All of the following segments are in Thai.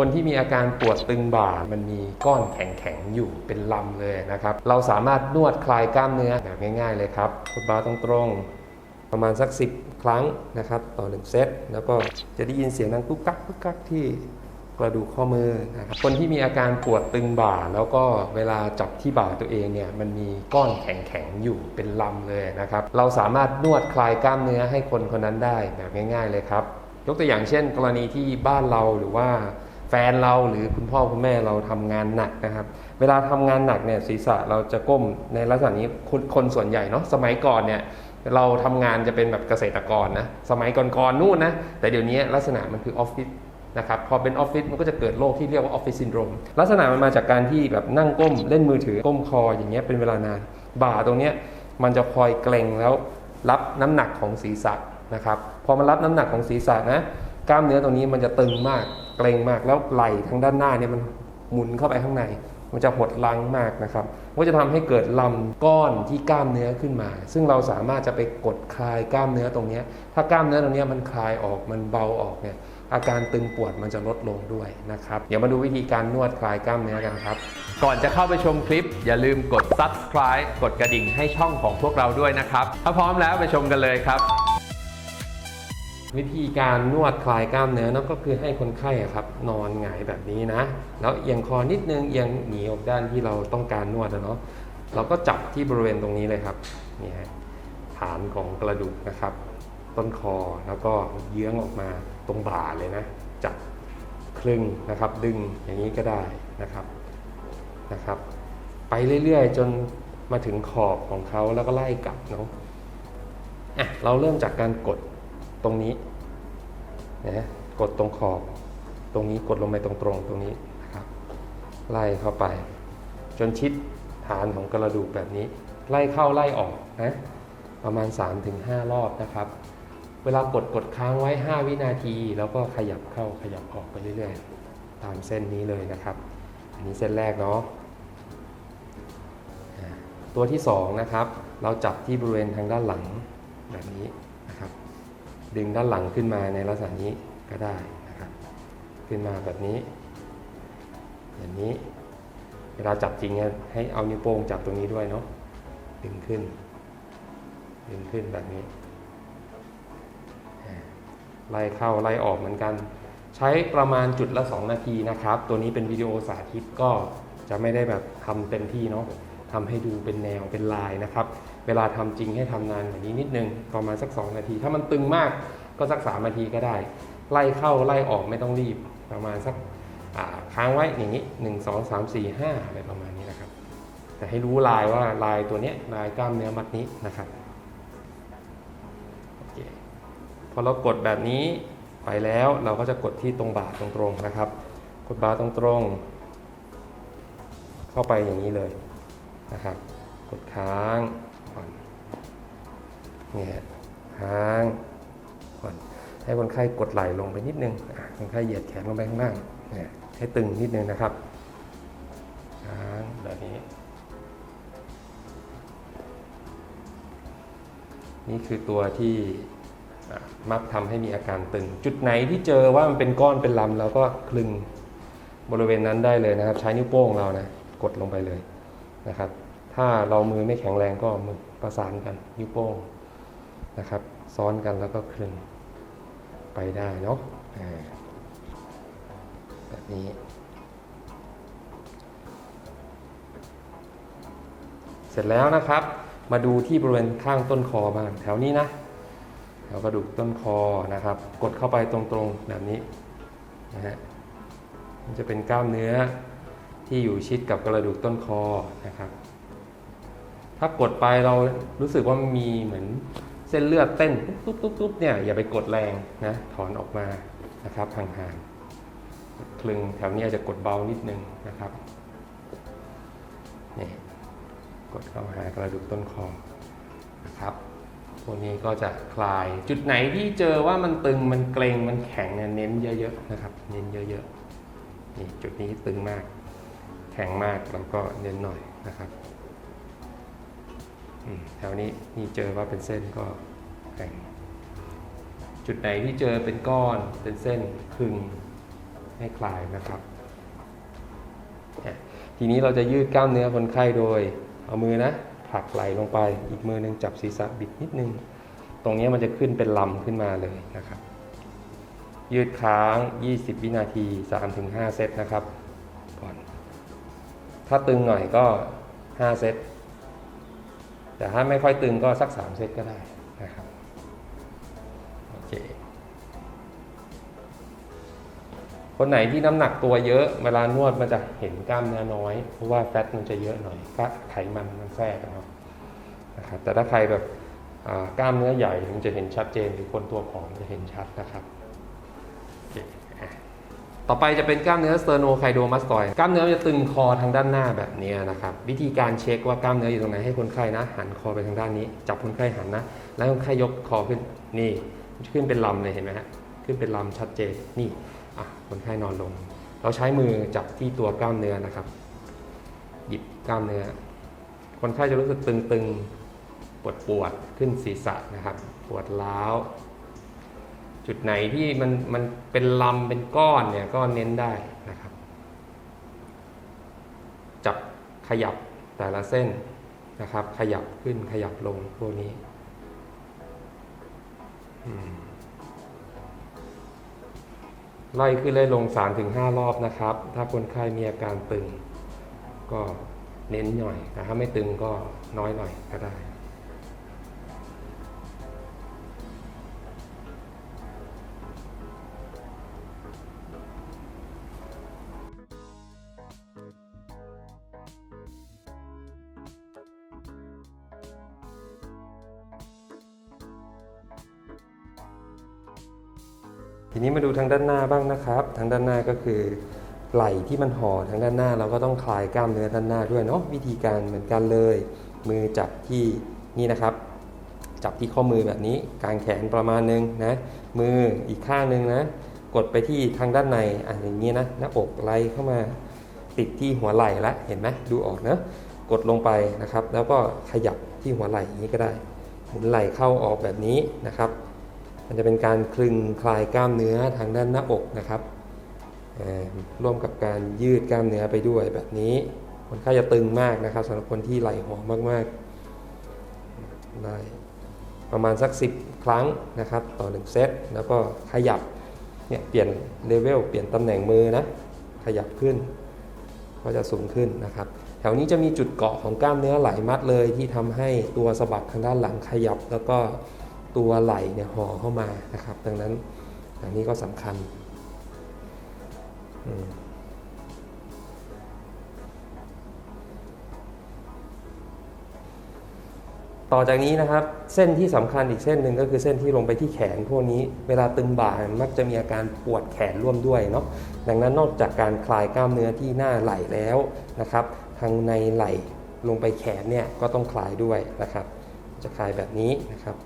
คนที่มีอาการปวดตึงบ่า มันมีก้อนแข็งๆอยู่เป็นลำเลยนะครับ เราสามารถนวดคลายกล้ามเนื้อแบบง่าย ๆ เลยครับกดบ่าตรงๆ ประมาณสัก 10 ครั้งนะครับ ต่อหนึ่งเซต แล้วก็จะได้ยินเสียงดังกุ๊กกักกุ๊กกักที่กระดูกข้อมือนะครับคนที่มีอาการปวดตึงบ่า แล้วก็เวลาจับที่บ่าตัวเองเนี่ยมันมีก้อนแข็งๆอยู่เป็นลำเลยนะครับ เราสามารถนวดคลายกล้ามเนื้อให้คนคนนั้นได้แบบง่าย ๆ เลยครับ ยกตัวอย่างเช่น กรณีที่บ้านเราหรือว่า แฟนเราหรือคุณพ่อคุณแม่เราทำงานหนักนะครับ เวลาทำงานหนักเนี่ยศีรษะเราจะก้มในลักษณะนี้คนคนส่วนใหญ่เนาะสมัยก่อนเนี่ยเราทำงานจะเป็นแบบเกษตรกรนะสมัยก่อนๆนู่นนะแต่เดี๋ยวนี้ลักษณะมันคือออฟฟิศนะครับพอเป็นออฟฟิศมันก็จะเกิดโรคที่เรียกว่าออฟฟิศซินโดรมลักษณะมันมาจากการที่แบบนั่งก้มเล่นมือถือก้มคออย่างเงี้ยเป็นเวลานานบ่าตรงเนี้ยมันจะคอยเกร็งแล้วรับน้ำหนักของศีรษะนะครับพอมันรับน้ำหนักของศีรษะนะกล้ามเนื้อตรงนี้มันจะตึงมาก เกรงมากแล้วไหล่ทางด้านหน้าเนี่ยมันหมุนเข้าไปข้างใน มันจะหดลังมากนะครับก็จะทำให้เกิดลำก้อนที่กล้ามเนื้อขึ้นมา ซึ่งเราสามารถจะไปกดคลายกล้ามเนื้อตรงนี้ ถ้ากล้ามเนื้อตรงนี้มันคลายออกมันเบาออกเนี่ยอาการตึงปวดมันจะลดลงด้วยนะครับ เดี๋ยวมาดูวิธีการนวดคลายกล้ามเนื้อกันครับ ก่อนจะเข้าไปชมคลิป อย่าลืมกด subscribe กดกระดิ่งให้ช่องของพวกเราด้วยนะครับ ถ้าพร้อมแล้วไปชมกันเลยครับ วิธีการนวดคลายกล้ามเนื้อนั่นก็คือให้คนไข้ครับนอนหงายแบบนี้นะ แล้วเอียงคอนิดนึงเอียงหนีออกด้านที่เราต้องการนวดนะเนาะเราก็จับที่บริเวณตรงนี้เลยครับนี่ฮะฐานของกระดูกนะครับ ต้นคอแล้วก็เยื้องออกมาตรงบ่าเลยนะ จับคลึงนะครับ ดึงอย่างนี้ก็ได้นะครับนะครับ ไปเรื่อยๆ จนมาถึงขอบของเขาแล้วก็ไล่กลับเนาะอะเราเริ่มจากการกด ตรงนี้นะกดตรงขอบ ตรงนี้กดลงไปตรงๆตรงนี้นะครับไล่เข้าไป จนชิดฐานของกระดูกแบบนี้ ไล่เข้าไล่ออกนะประมาณ 3-5 รอบนะครับ เวลากดกดค้างไว้ 5 วินาที แล้วก็ขยับเข้าขยับออกไปเรื่อยๆ ตามเส้นนี้เลยนะครับ อันนี้เส้นแรกเนาะตัวที่2นะครับ เราจับที่บริเวณทางด้านหลังแบบนี้ ดึงด้านหลังขึ้นมาในลักษณะนี้ก็ได้นะครับ ขึ้นมาแบบนี้ อย่างนี้เวลาจับจริงเนี่ยให้เอานิ้วโป้งจับตรงนี้ด้วยเนาะดึงขึ้น ดึงขึ้นแบบนี้ไล่เข้าไล่ออกเหมือนกัน ใช้ประมาณจุดละ 2 นาทีนะครับ ตัวนี้เป็นวิดีโอสาธิตก็จะไม่ได้แบบทำเต็มที่เนาะทำให้ดูเป็นแนวเป็นลายนะครับ เวลาทำจริงให้ทำนานกว่านี้นิดนึงประมาณสัก 2 นาที ถ้ามันตึงมากก็สัก 3 นาทีก็ได้ ไล่เข้าไล่ออกไม่ต้องรีบประมาณสักค้างไว้อย่างนี้ 1 2 3 4 5อะไรประมาณนี้นะครับ แต่ให้รู้ลายว่าลายตัวนี้ลายกล้ามเนื้อมัดนี้นะครับโอเคพอเรากดแบบนี้ไปแล้วเราก็จะกดที่ตรงบ่าตรงๆนะครับ กดบ่าตรงๆเข้าไปอย่างนี้เลยนะครับ กดค้าง ก่อนเนี่ยค้างก่อนให้คนไข้กดไหล่ลงไปนิดนึงคนไข้เหยียดแขนลงไปข้างล่างเนี่ยให้ตึงนิดนึงนะครับค้างแบบนี้ นี่คือตัวที่มักทำให้มีอาการตึง จุดไหนที่เจอว่ามันเป็นก้อนเป็นลำเราก็คลึงบริเวณนั้นได้เลยนะครับ ใช้นิ้วโป้งเรานะกดลงไปเลยนะครับ ถ้าเรามือไม่แข็งแรงก็มือ ประสานกันนิ้วโป้งนะครับ ซ้อนกันแล้วก็คลึงไปได้เนาะอ่าแบบนี้เสร็จแล้วนะครับ มาดูที่บริเวณข้างต้นคอบ้างแถวนี้นะแถวกระดูกต้นคอนะครับ กดเข้าไปตรงๆแบบนี้นะฮะมันจะเป็นกล้ามเนื้อที่อยู่ชิดกับกระดูกต้นคอนะครับ ถ้ากดไปเรารู้สึกว่ามีเหมือนเส้นเลือดเต้นตุ๊บตุ๊บตุ๊บเนี่ยอย่าไปกดแรงนะถอนออกมานะครับห่างๆคลึงแถวนี้อาจจะกดเบานิดนึงนะครับนี่กดเข้าหากระดูกต้นคอนะครับพวกนี้ก็จะคลายจุดไหนที่เจอว่ามันตึงมันเกร็งมันแข็งเนี่ยเน้นเยอะๆนะครับ เน้นเยอะๆนี่จุดนี้ตึงมาก แข็งมากเราก็เน้นหน่อยนะครับ แถวนี้นี่เจอว่าเป็นเส้นก็แข็งจุดไหนที่เจอเป็นก้อนเป็นเส้นคึงให้คลายนะครับ ทีนี้เราจะยืดกล้ามเนื้อคนไข้โดย เอามือนะผลักไหลลงไป อีกมือหนึงจับศีรษะบิดนิดนึง ตรงนี้มันจะขึ้นเป็นลำขึ้นมาเลยนะครับ ยืดค้าง 20 วินาที 3-5 เซตนะครับ ก่อน ถ้าตึงหน่อยก็ 5 เซต แต่ถ้าไม่ค่อยตึงก็สัก 3 เซตก็ได้นะครับโอเคคนไหนที่น้ำหนักตัวเยอะเวลานวดมันจะเห็นกล้ามเนื้อน้อย เพราะว่าแฟตมันจะเยอะหน่อยก็ไขมันมันแทรกอะเนาะนะครับ แต่ถ้าใครแบบกล้ามเนื้อใหญ่มันจะเห็นชัดเจนหรือคนตัวผอมจะเห็นชัดนะครับ ต่อไปจะเป็นกล้ามเนื้อสเตอร์โนไคโดมัสตอยกล้ามเนื้อจะตึงคอทางด้านหน้าแบบนี้นะครับ วิธีการเช็คว่ากล้ามเนื้ออยู่ตรงไหนให้คนไข้นะ หันคอไปทางด้านนี้ จับคนไข้หันนะ แล้วคนไข้ยกคอขึ้นนี่ ขึ้นเป็นลำเลยเห็นไหมฮะขึ้นเป็นลำชัดเจนนี่อะคนไข้นอนลง เราใช้มือจับที่ตัวกล้ามเนื้อนะครับ หยิบกล้ามเนื้อ คนไข้จะรู้สึกตึงๆปวดปวดๆขึ้นศีรษะนะครับ ปวดร้าว จุดไหนที่มันมันเป็นลำเป็นก้อนเนี่ยก็เน้นได้นะครับ จับขยับแต่ละเส้นนะครับ ขยับขึ้นขยับลงพวกนี้ไล่ขึ้นไล่ลง 3-5 รอบนะครับ ถ้าคนไข้มีอาการตึง ก็เน้นหน่อยแต่ถ้าไม่ตึงก็น้อยหน่อยก็ได้ ทีนี้มาดูทางด้านหน้าบ้างนะครับ ทางด้านหน้าก็คือไหล่ที่มันห่อทางด้านหน้าเราก็ต้องคลายกล้ามเนื้อด้านหน้าด้วยเนาะวิธีการเหมือนกันเลย มือจับที่นี่นะครับ จับที่ข้อมือแบบนี้กางแขนประมาณนึงนะมืออีกข้างนึงนะ กดไปที่ทางด้านในอะอย่างนี้นะหน้าอกไหล่เข้ามาติดที่หัวไหล่ละเห็นไหมดูออกนะกดลงไปนะครับ แล้วก็ขยับที่หัวไหล่อย่างนี้ก็ได้หมุนไหล่เข้าออกแบบนี้นะครับ มันจะเป็นการคลึงคลายกล้ามเนื้อทางด้านหน้าอกนะครับร่วมกับการยืดกล้ามเนื้อไปด้วยแบบนี้คนไข้จะตึงมากนะครับสำหรับคนที่ไหล่หอมมากๆได้ประมาณสัก 10 ครั้งนะครับ ต่อ 1 เซต แล้วก็ขยับเนี่ยเปลี่ยนเลเวลเปลี่ยนตำแหน่งมือนะ ขยับขึ้น ก็จะสูงขึ้นนะครับ แถวนี้จะมีจุดเกาะของกล้ามเนื้อไหลมัดเลยที่ทำให้ตัวสะบักทางด้านหลังขยับแล้วก็ ตัวไหล่เนี่ยห่อเข้ามานะครับ ดังนั้นอันนี้ก็สำคัญต่อจากนี้นะครับเส้นที่สำคัญอีกเส้นหนึ่งก็คือเส้นที่ลงไปที่แขนพวกนี้ เวลาตึงบ่ามักจะมีอาการปวดแขนร่วมด้วยเนาะดังนั้นนอกจากการคลายกล้ามเนื้อที่หน้าไหล่แล้วนะครับ ทางในไหล่ลงไปแขนเนี่ยก็ต้องคลายด้วยนะครับ จะคลายแบบนี้นะครับ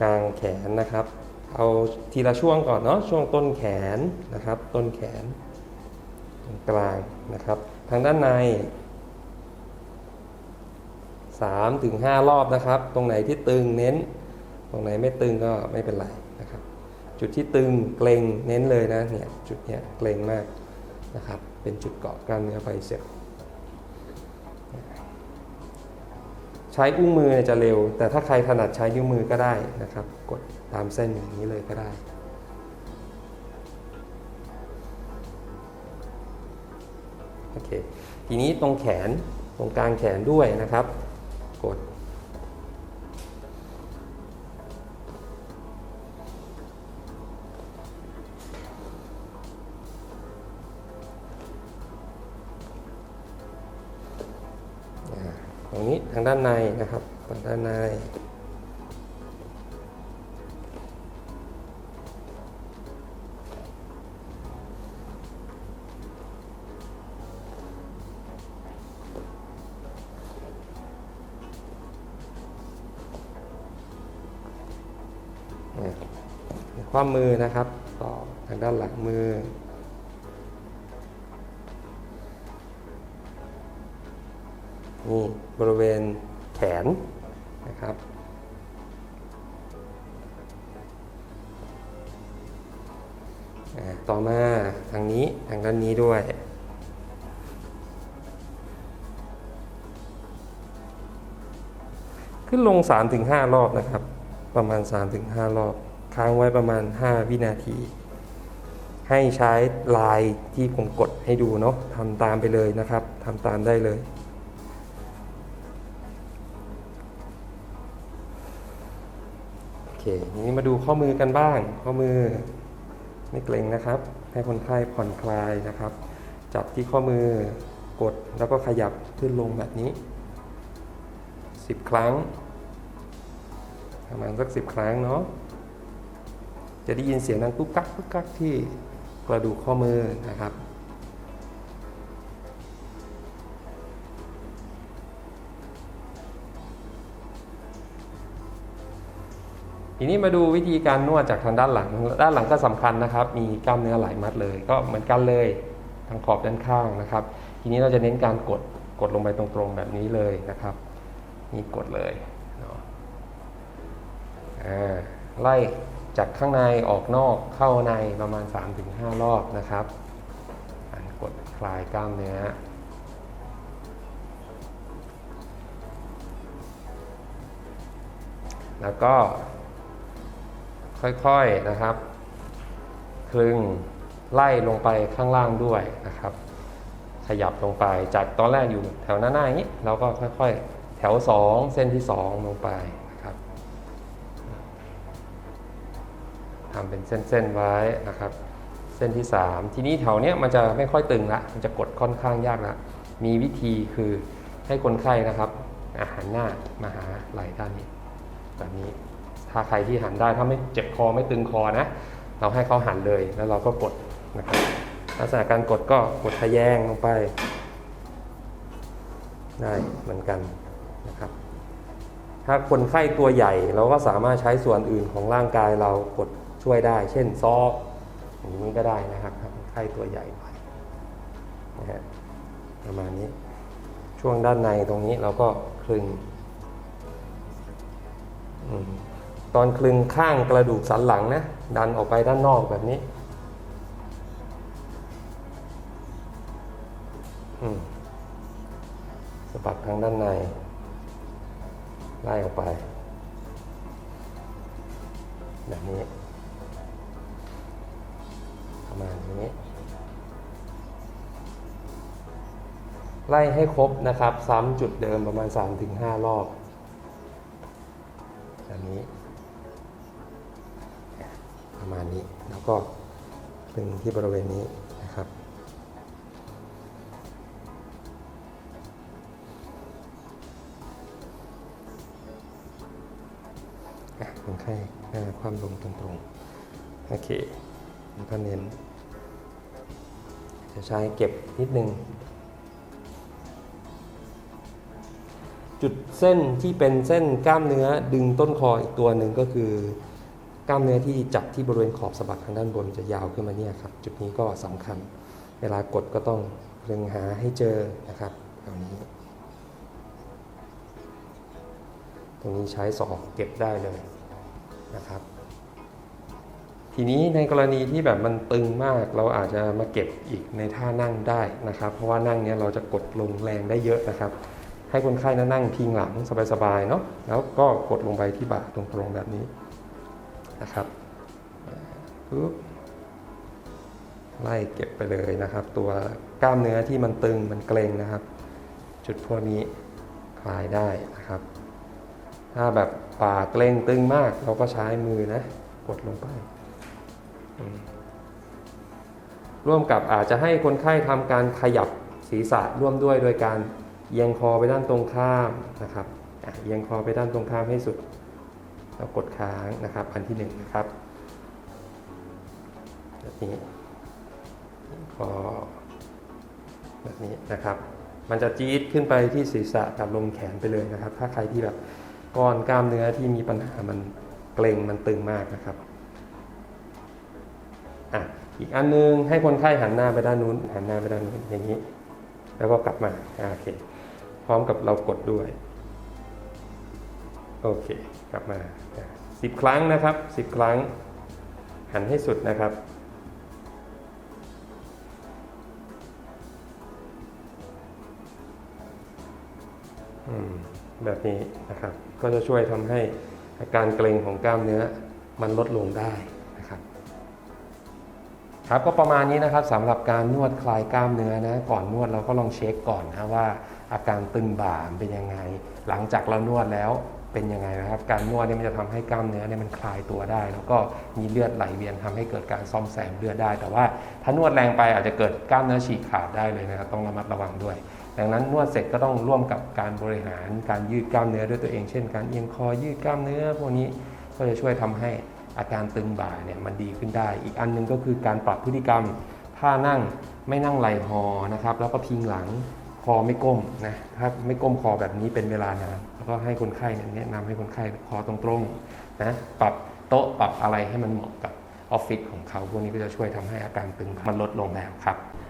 กลางแขนนะครับ เอาทีละช่วงก่อนเนาะช่วงต้นแขนนะครับ ต้นแขนตรงกลางนะครับ ทางด้านใน3ถึง5รอบนะครับ ตรงไหนที่ตึงเน้น ตรงไหนไม่ตึงก็ไม่เป็นไรนะครับ จุดที่ตึงเกรงเน้นเลยนะเนี่ยจุดเนี้ยเกรงมากนะครับ เป็นจุดเกาะกล้ามเนื้อไบเซป ใช้อุ้งมือจะเร็ว แต่ถ้าใครถนัดใช้นิ้วมือก็ได้นะครับ กดตามเส้นอย่างนี้เลยก็ได้ โอเค ทีนี้ตรงแขนตรงกลางแขนด้วยนะครับ กด ทางด้านในนะครับทางด้านในความมือนะครับต่อทางด้านหลังมือ นี่บริเวณแขนนะครับ ต่อมาทางนี้ทางด้านนี้ด้วยขึ้นลง 3-5 รอบนะครับ ประมาณ 3-5 รอบ ค้างไว้ประมาณ 5 วินาที ให้ใช้ลายที่ผมกดให้ดูเนาะทำตามไปเลยนะครับทำตามได้เลย เคนี้มาดูข้อมือกันบ้าง ข้อมือไม่เกร็งนะครับ ให้คนไข้ผ่อนคลายนะครับ จับที่ข้อมือกดแล้วก็ขยับขึ้นลงแบบนี้ 10 ครั้ง ประมาณสัก 10 ครั้งเนาะจะได้ยินเสียงดังกุ๊กกักกุ๊กกักที่กระดูกข้อมือนะครับ ทีนี้มาดูวิธีการนวดจากทางด้านหลัง ด้านหลังก็สำคัญนะครับ มีกล้ามเนื้อหลายมัดเลย ก็เหมือนกันเลยทางขอบด้านข้างนะครับ ทีนี้เราจะเน้นการกดกดลงไปตรงๆแบบนี้เลยนะครับ นี่กดเลยเนาะอ่าไล่จากข้างในออกนอกเข้าในประมาณ 3-5 รอบนะครับกดคลายกล้ามเนื้อแล้วก็ ค่อยๆนะครับ คลึงไล่ลงไปข้างล่างด้วยนะครับ ขยับลงไปจากตอนแรกอยู่แถวหน้าๆอย่างนี้เราก็ค่อยๆ แถว 2 เส้นที่ 2 ลงไปนะครับทำเป็นเส้นๆไว้นะครับ เส้นที่ 3 ทีนี้แถวเนี้ยมันจะไม่ค่อยตึงละมันจะกดค่อนข้างยากละมีวิธีคือให้คนไข้นะครับอาหันหน้ามาหาไหล่ด้านนี้แบบนี้ ถ้าใครที่หันได้ถ้าไม่เจ็บคอไม่ตึงคอนะ เราให้เขาหันเลยแล้วเราก็กดนะครับลักษณะการกดก็กดทะแยงลงไป ได้เหมือนกันนะครับ ถ้าคนไข้ตัวใหญ่เราก็สามารถใช้ส่วนอื่นของร่างกายเรากดช่วยได้ เช่นซอกอย่างนี้ก็ได้นะครับคนไข้ตัวใหญ่หน่อยนะฮะประมาณนี้ช่วงด้านในตรงนี้เราก็คลึงอืม ตอนคลึงข้างกระดูกสันหลังนะ ดันออกไปด้านนอกแบบนี้สะบัดทางด้านใน ไล่ออกไป แบบนี้ ประมาณนี้ ไล่ให้ครบนะครับ ซ้ำจุดเดิมประมาณ 3-5 รอบแบบนี้ ประมาณนี้ แล้วก็ตึงที่บริเวณนี้นะครับอะคนไข้หน้าความลงตรงๆ โอเค แล้วก็เน้น จะใช้เก็บนิดนึง จุดเส้นที่เป็นเส้นกล้ามเนื้อดึงต้นคออีกตัวหนึ่งก็คือ กล้ามเนื้อที่จับที่บริเวณขอบสะบักทางด้านบนจะยาวขึ้นมาเนี่ยครับ จุดนี้ก็สำคัญ เวลากดก็ต้องเล็งหาให้เจอนะครับตรงนี้ ตรงนี้ใช้ศอกเก็บได้เลยนะครับ ทีนี้ในกรณีที่แบบมันตึงมาก เราอาจจะมาเก็บอีกในท่านั่งได้นะครับ เพราะว่านั่งเนี้ยเราจะกดลงแรงได้เยอะนะครับให้คนไข้นะนั่งพิงหลังสบายๆเนาะแล้วก็กดลงไปที่บ่าตรงๆแบบนี้ นะครับปุ๊บไล่เก็บไปเลยนะครับ ตัวกล้ามเนื้อที่มันตึงมันเกร็งนะครับ จุดพวกนี้คลายได้นะครับ ถ้าแบบปากเกร็งตึงมาก เราก็ใช้มือนะกดลงไป ร่วมกับอาจจะให้คนไข้ทำการขยับศีรษะร่วมด้วยโดยการเอียงคอไปด้านตรงข้ามนะครับเอียงคอไปด้านตรงข้ามให้สุด แล้วกดค้างนะครับ อันที่หนึ่งนะครับแบบนี้คอแบบนี้นะครับ มันจะจี๊ดขึ้นไปที่ศีรษะกับลงแขนไปเลยนะครับ ถ้าใครที่แบบก้อนกล้ามเนื้อที่มีปัญหามันเกร็งมันตึงมากนะครับอะอีกอันนึงให้คนไข้หันหน้าไปด้านนู้นหันหน้าไปด้านนู้นอย่างนี้ แล้วก็กลับมาโอเค พร้อมกับเรากดด้วย โอเค กลับมาสิบครั้งนะครับสิบครั้ง หันให้สุดนะครับ แบบนี้นะครับ ก็จะช่วยทำให้อาการเกร็งของกล้ามเนื้อมันลดลงได้นะครับครับก็ประมาณนี้นะครับสำหรับการนวดคลายกล้ามเนื้อนะก่อนนวดเราก็ลองเช็คก่อนนะว่าอาการตึงบ่ามเป็นยังไง หลังจากเรานวดแล้ว เป็นยังไงนะครับ การนวดเนี่ยมันจะทำให้กล้ามเนื้อเนี่ยมันคลายตัวได้ แล้วก็มีเลือดไหลเวียนทำให้เกิดการซ่อมแซมเลือดได้ แต่ว่าถ้านวดแรงไปอาจจะเกิดกล้ามเนื้อฉีกขาดได้เลยนะครับต้องระมัดระวังด้วย ดังนั้นนวดเสร็จก็ต้องร่วมกับการบริหารการยืดกล้ามเนื้อด้วยตัวเองเช่น การเอียงคอยืดกล้ามเนื้อพวกนี้ก็จะช่วยทำให้อาการตึงบ่าเนี่ยมันดีขึ้นได้ อีกอันหนึงก็คือการปรับพฤติกรรมท่านั่งไม่นั่งไหลหอนะครับแล้วก็พิงหลังคอไม่ก้มนะถ้าไม่ก้มคอแบบนี้เป็นเวลานาน แล้วก็ให้คนไข้เนี่ยแนะนำให้คนไข้คอตรงๆนะปรับโต๊ะปรับอะไรให้มันเหมาะกับออฟฟิศของเขาพวกนี้ก็จะช่วยทำให้อาการตึงมันลดลงแล้วครับ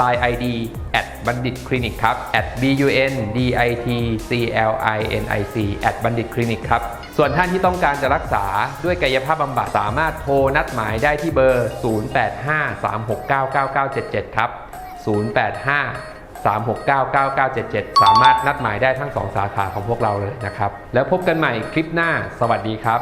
Line ID at บัณฑิตคลินิกครับ at b u n d i t c l i n i c at บัณฑิตคลินิกครับ ส่วนท่านที่ต้องการจะรักษาด้วยกายภาพบำบัดสามารถโทรนัดหมายได้ที่เบอร์ 0853699977 ครับ 085 3699977 สามารถนัดหมายได้ทั้ง 2 สาขาของพวกเราเลยนะครับ แล้วพบกันใหม่คลิปหน้า สวัสดีครับ